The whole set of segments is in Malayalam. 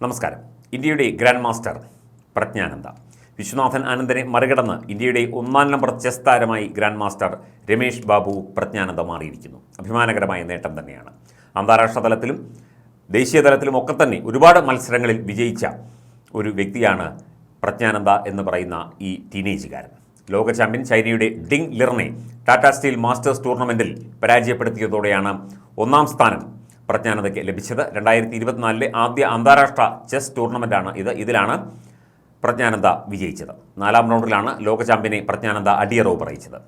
നമസ്കാരം. ഇന്ത്യയുടെ ഗ്രാൻഡ് മാസ്റ്റർ പ്രജ്ഞാനന്ദ. വിശ്വനാഥൻ ആനന്ദനെ മറികടന്ന് ഇന്ത്യയുടെ ഒന്നാം നമ്പർ ചെസ് താരമായി ഗ്രാൻഡ് മാസ്റ്റർ രമേഷ് ബാബു പ്രജ്ഞാനന്ദ മാറിയിരിക്കുന്നു. അഭിമാനകരമായ നേട്ടം തന്നെയാണ്. അന്താരാഷ്ട്ര തലത്തിലും ദേശീയ തലത്തിലും ഒക്കെ തന്നെ ഒരുപാട് മത്സരങ്ങളിൽ വിജയിച്ച ഒരു വ്യക്തിയാണ് പ്രജ്ഞാനന്ദ എന്ന് പറയുന്ന ഈ ടീനേജുകാരൻ. ലോക ചാമ്പ്യൻ ചൈനയുടെ Ding Liren Tata steel masters ടൂർണമെന്റിൽ പരാജയപ്പെടുത്തിയതോടെയാണ് ഒന്നാം സ്ഥാനം പ്രജ്ഞാനന്ദയ്ക്ക് ലഭിച്ചത്. രണ്ടായിരത്തി ഇരുപത്തിനാലിലെ ആദ്യ അന്താരാഷ്ട്ര ചെസ് ടൂർണമെന്റാണ് ഇത്. ഇതിലാണ് പ്രജ്ഞാനന്ദ വിജയിച്ചത്. നാലാം റൗണ്ടിലാണ് ലോക ചാമ്പ്യനെ പ്രജ്ഞാനന്ദ അടിയറവ് പറയിച്ചത്.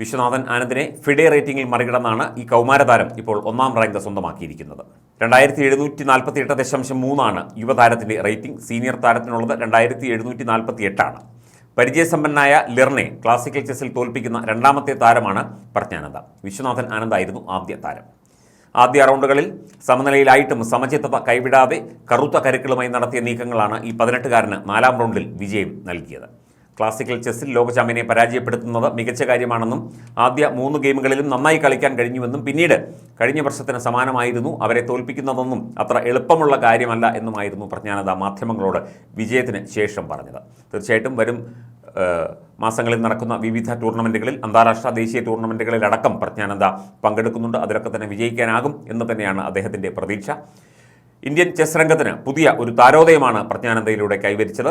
വിശ്വനാഥൻ ആനന്ദിനെ ഫിഡേ റേറ്റിംഗിൽ മറികടന്നാണ് ഈ കൗമാരതാരം ഇപ്പോൾ ഒന്നാം റാങ്ക് സ്വന്തമാക്കിയിരിക്കുന്നത്. രണ്ടായിരത്തി എഴുന്നൂറ്റി നാൽപ്പത്തി എട്ട് ദശാംശം മൂന്നാണ് യുവതാരത്തിന്റെ റേറ്റിംഗ്. സീനിയർ താരത്തിനുള്ളത് രണ്ടായിരത്തി എഴുന്നൂറ്റി നാൽപ്പത്തി എട്ടാണ് പരിചയസമ്പന്നനായ ലിർണെ ക്ലാസിക്കൽ ചെസ്സിൽ തോൽപ്പിക്കുന്ന രണ്ടാമത്തെ താരമാണ് പ്രജ്ഞാനന്ദ. വിശ്വനാഥൻ ആനന്ദായിരുന്നു ആദ്യ താരം. ആദ്യ റൗണ്ടുകളിൽ സമനിലയിലായിട്ടും സമചിത്തത കൈവിടാതെ കറുത്ത കരുക്കളുമായി നടത്തിയ നീക്കങ്ങളാണ് ഈ പതിനെട്ടുകാരന് നാലാം റൗണ്ടിൽ വിജയം നൽകിയത്. ക്ലാസിക്കൽ ചെസ്സിൽ ലോക ചാമ്പ്യനെ പരാജയപ്പെടുത്തുന്നത് മികച്ച കാര്യമാണെന്നും ആദ്യ മൂന്ന് ഗെയിമുകളിലും നന്നായി കളിക്കാൻ കഴിഞ്ഞുവെന്നും പിന്നീട് കഴിഞ്ഞ വർഷത്തിന് സമാനമായിരുന്നു അവരെ തോൽപ്പിക്കുന്നതെന്നും അത്ര എളുപ്പമുള്ള കാര്യമല്ല എന്നുമായിരുന്നു പ്രജ്ഞാനത മാധ്യമങ്ങളോട് വിജയത്തിന് ശേഷം പറഞ്ഞത്. തീർച്ചയായിട്ടും വരും മാസങ്ങളിൽ നടക്കുന്ന വിവിധ ടൂർണമെന്റുകളിൽ അന്താരാഷ്ട്ര ദേശീയ ടൂർണമെന്റുകളിലടക്കം പ്രജ്ഞാനന്ദ പങ്കെടുക്കുന്നുണ്ട്. അതിലൊക്കെ തന്നെ വിജയിക്കാനാകും എന്ന് തന്നെയാണ് അദ്ദേഹത്തിന്റെ പ്രതീക്ഷ. ഇന്ത്യൻ ചെസ് രംഗത്തിന് പുതിയ ഒരു താരോദയമാണ് പ്രജ്ഞാനന്ദയിലൂടെ കൈവരിച്ചത്.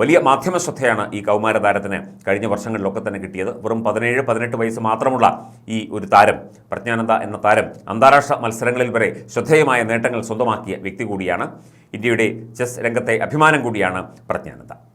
വലിയ മാധ്യമ ശ്രദ്ധയാണ് ഈ കൗമാര താരത്തിന് കഴിഞ്ഞ വർഷങ്ങളിലൊക്കെ തന്നെ കിട്ടിയത്. വെറും പതിനേഴ് പതിനെട്ട് വയസ്സ് മാത്രമുള്ള ഈ ഒരു താരം പ്രജ്ഞാനന്ദ എന്ന താരം അന്താരാഷ്ട്ര മത്സരങ്ങളിൽ വരെ ശ്രദ്ധേയമായ നേട്ടങ്ങൾ സ്വന്തമാക്കിയ വ്യക്തി കൂടിയാണ്. ഇന്ത്യയുടെ ചെസ് രംഗത്തെ അഭിമാനം കൂടിയാണ് പ്രജ്ഞാനന്ദ.